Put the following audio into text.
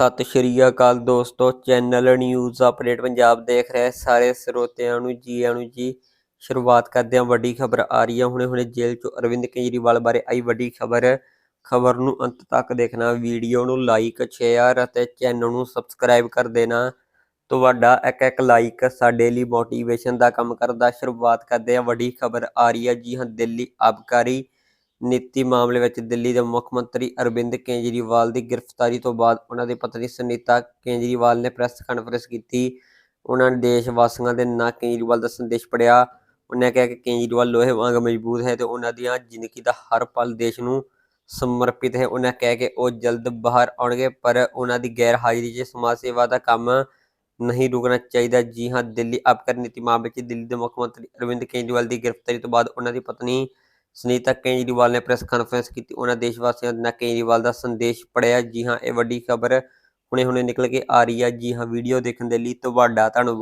ਸਤਿ ਸ਼੍ਰੀ ਅਕਾਲ ਦੋਸਤੋ, channel news update Punjab ਦੇਖ ਰਹੇ ਸਾਰੇ ਸਰੋਤਿਆਂ ਨੂੰ ਜੀ, ਆਇਆਂ ਨੂੰ ਜੀ। ਸ਼ੁਰੂਆਤ ਕਰਦੇ ਹਾਂ ਵੱਡੀ ਖਬਰ ਆ ਰਹੀ ਹੈ। ਹੁਣੇ ਹੁਣੇ ਜੇਲ੍ਹ ਚੋਂ ਅਰਵਿੰਦ ਕੇਜਰੀਵਾਲ ਬਾਰੇ ਆਈ ਵੱਡੀ ਖਬਰ। ਖਬਰ ਨੂੰ ਅੰਤ ਤੱਕ ਦੇਖਣਾ, ਵੀਡੀਓ ਨੂੰ ਲਾਈਕ ਸ਼ੇਅਰ ਅਤੇ ਚੈਨਲ ਨੂੰ ਸਬਸਕ੍ਰਾਈਬ ਕਰ ਦੇਣਾ। ਤੁਹਾਡਾ ਇੱਕ ਇੱਕ ਲਾਈਕ ਸਾਡੇ ਲਈ ਮੋਟੀਵੇਸ਼ਨ ਦਾ ਕੰਮ ਕਰਦਾ। ਸ਼ੁਰੂਆਤ ਕਰਦੇ ਹਾਂ ਵੱਡੀ ਖਬਰ ਆ ਰਹੀ ਹੈ। ਜੀ ਹਾਂ, ਦਿੱਲੀ ਆਬਕਾਰੀ ਨੀਤੀ ਮਾਮਲੇ ਵਿੱਚ ਦਿੱਲੀ ਦੇ ਮੁੱਖ ਮੰਤਰੀ ਅਰਵਿੰਦ ਕੇਜਰੀਵਾਲ ਦੀ ਗ੍ਰਿਫਤਾਰੀ ਤੋਂ ਬਾਅਦ ਉਹਨਾਂ ਦੀ ਪਤਨੀ ਸੁਨੀਤਾ ਕੇਜਰੀਵਾਲ ਨੇ ਪ੍ਰੈਸ ਕਾਨਫਰੰਸ ਕੀਤੀ। ਉਹਨਾਂ ਨੇ ਦੇਸ਼ ਵਾਸੀਆਂ ਦੇ ਨਾਂ ਕੇਜਰੀਵਾਲ ਦਾ ਸੰਦੇਸ਼ ਪੜਿਆ ਉਹਨਾਂ ਕਿਹਾ ਕਿ ਕੇਜਰੀਵਾਲ ਲੋਹੇ ਵਾਂਗ ਮਜ਼ਬੂਤ ਹੈ ਤੇ ਉਹਨਾਂ ਦੀਆਂ ਜ਼ਿੰਦਗੀ ਦਾ ਹਰ ਪਲ ਦੇਸ਼ ਨੂੰ ਸਮਰਪਿਤ ਹੈ। ਉਹਨਾਂ ਕਹਿ ਕੇ ਉਹ ਜਲਦ ਬਾਹਰ ਆਉਣਗੇ, ਪਰ ਉਹਨਾਂ ਦੀ ਗੈਰ ਹਾਜ਼ਰੀ 'ਚ ਸਮਾਜ ਸੇਵਾ ਦਾ ਕੰਮ ਨਹੀਂ ਰੁਕਣਾ ਚਾਹੀਦਾ। ਜੀ ਹਾਂ, ਦਿੱਲੀ ਆਬਕਾਰੀ ਨੀਤੀ ਮਾਮਲੇ 'ਚ ਦਿੱਲੀ ਦੇ ਮੁੱਖ ਮੰਤਰੀ ਅਰਵਿੰਦ ਕੇਜਰੀਵਾਲ ਦੀ ਗ੍ਰਿਫਤਾਰੀ ਤੋਂ ਬਾਅਦ ਉਹਨਾਂ ਦੀ ਪਤਨੀ ਸੁਨੀਤਾ ਕੇਜਰੀਵਾਲ ਨੇ ਪ੍ਰੈਸ ਕਾਨਫਰੰਸ ਕੀਤੀ। ਉਹਨਾਂ ਦੇਸ਼ ਵਾਸੀਆਂ ਨਾਲ ਕੇਜਰੀਵਾਲ ਦਾ ਸੰਦੇਸ਼ ਪੜਿਆ ਜੀ ਹਾਂ, ਇਹ ਵੱਡੀ ਖਬਰ ਹੁਣੇ ਹੁਣੇ ਨਿਕਲ ਕੇ ਆ ਰਹੀ ਹੈ। ਜੀ ਹਾਂ ਵੀਡੀਓ ਦੇਖਣ ਦੇ ਲਈ ਤੁਹਾਡਾ ਧੰਨਵਾਦ।